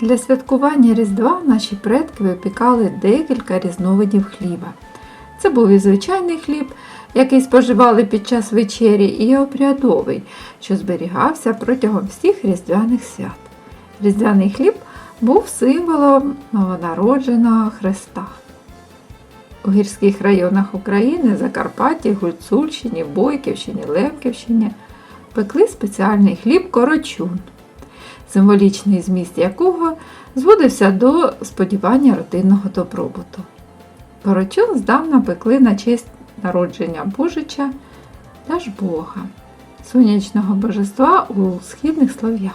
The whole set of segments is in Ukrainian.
Для святкування Різдва наші предки випікали декілька різновидів хліба. Це був і звичайний хліб, який споживали під час вечері, і обрядовий, що зберігався протягом всіх різдвяних свят. Різдвяний хліб був символом новонародженого Христа. У гірських районах України Закарпатті, Гуцульщині, Бойківщині, Лемківщині пекли спеціальний хліб корочун, символічний зміст якого зводився до сподівання родинного добробуту. Корочун здавна пекли на честь народження Божича та ж Бога, сонячного божества у східних слов'ян.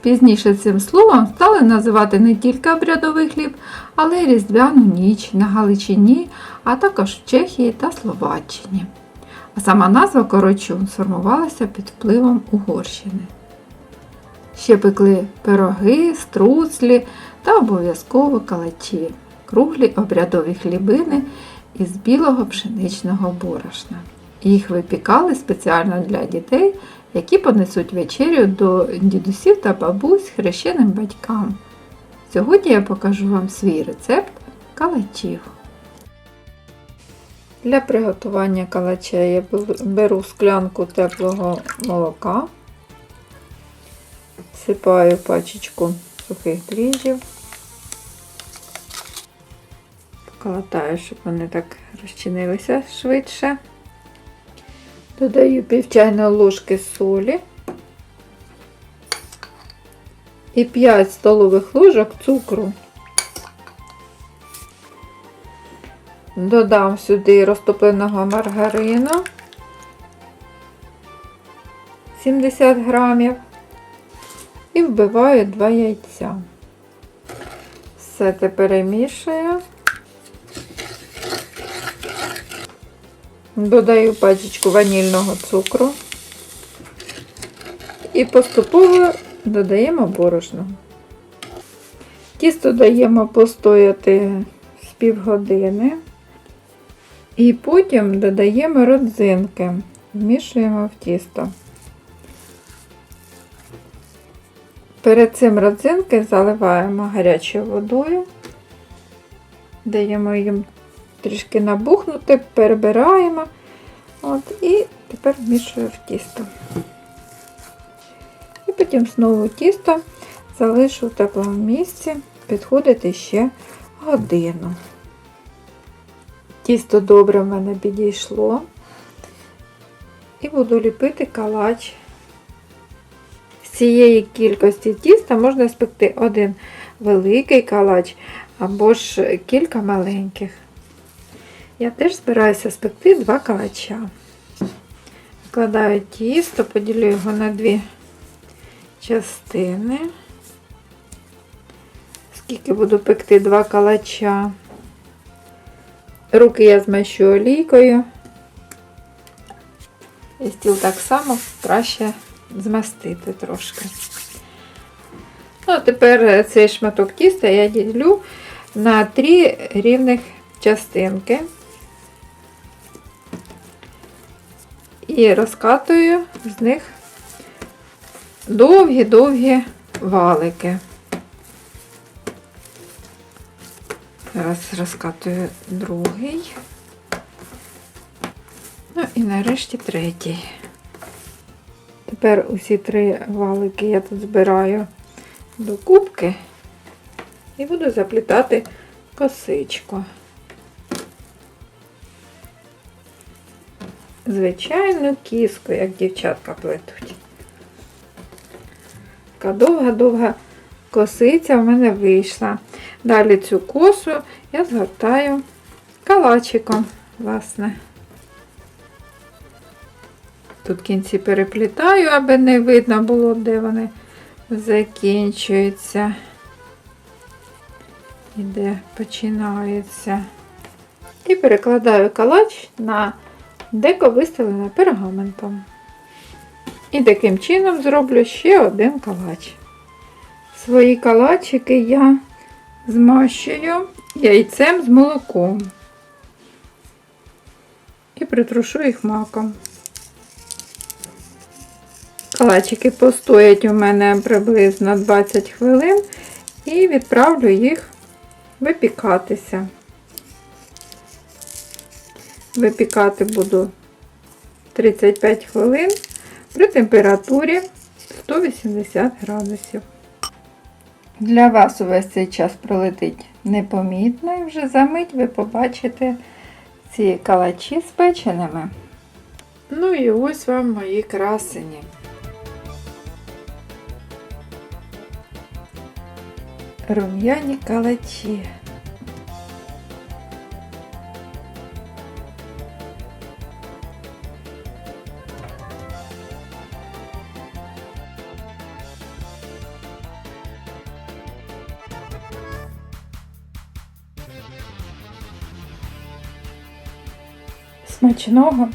Пізніше цим словом стали називати не тільки обрядовий хліб, але й різдвяну ніч на Галичині, а також в Чехії та Словаччині. А сама назва корочун сформувалася під впливом Угорщини. Ще пекли пироги, струцлі та обов'язково калачі, круглі обрядові хлібини із білого пшеничного борошна. Їх випікали спеціально для дітей, які понесуть вечерю до дідусів та бабусь хрещеним батькам. Сьогодні я покажу вам свій рецепт калачів. Для приготування калача я беру склянку теплого молока, всипаю пачечку сухих дріжджів, поколотаю, щоб вони так розчинилися швидше. Додаю пів чайної ложки солі і 5 столових ложок цукру. Додам сюди розтопленого маргарину 70 грамів вбиваю 2 яйця. Все це перемішую. Додаю пачечку ванільного цукру і поступово додаємо борошно. Тісто даємо постояти з півгодини. І потім додаємо родзинки, вмішуємо в тісто. Перед цим родзинки заливаємо гарячою водою, даємо їм трішки набухнути, перебираємо От, і тепер вмішую в тісто. І потім знову тісто залишу в теплому місці, підходити ще годину. Тісто добре в мене підійшло. І буду ліпити калач. Цієї кількості тіста можна спекти один великий калач або ж кілька маленьких. Я теж збираюся спекти два калача. Вкладаю тісто, поділю його на дві частини. Скільки буду пекти два калача. Руки я змащу олійкою. І стіл так само краще змастити трошки. Ну, тепер цей шматок тіста я ділю на три рівних частинки і розкатую з них довгі-довгі валики. Зараз розкатую другий. Ну і нарешті третій. Тепер усі три валики я тут збираю до кубки і буду заплітати косичку. Звичайну кіску, як дівчатка плетуть. Така довга-довга косиця в мене вийшла. Далі цю косу я згортаю калачиком, власне. Тут кінці переплітаю, аби не видно було, де вони закінчуються і де починаються. І перекладаю калач на деко виставлене пергаментом. І таким чином зроблю ще один калач. Свої калачики я змащую яйцем з молоком і притрушу їх маком. Калачики постоять у мене приблизно 20 хвилин і відправлю їх випікатися. Випікати буду 35 хвилин при температурі 180 градусів. Для вас увесь цей час пролетить непомітно і вже за мить ви побачите ці калачі спеченими. Ну і ось вам мої красені. Рум'яні калачі. Смачного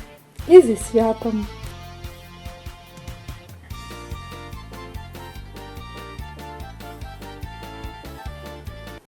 і зі святом!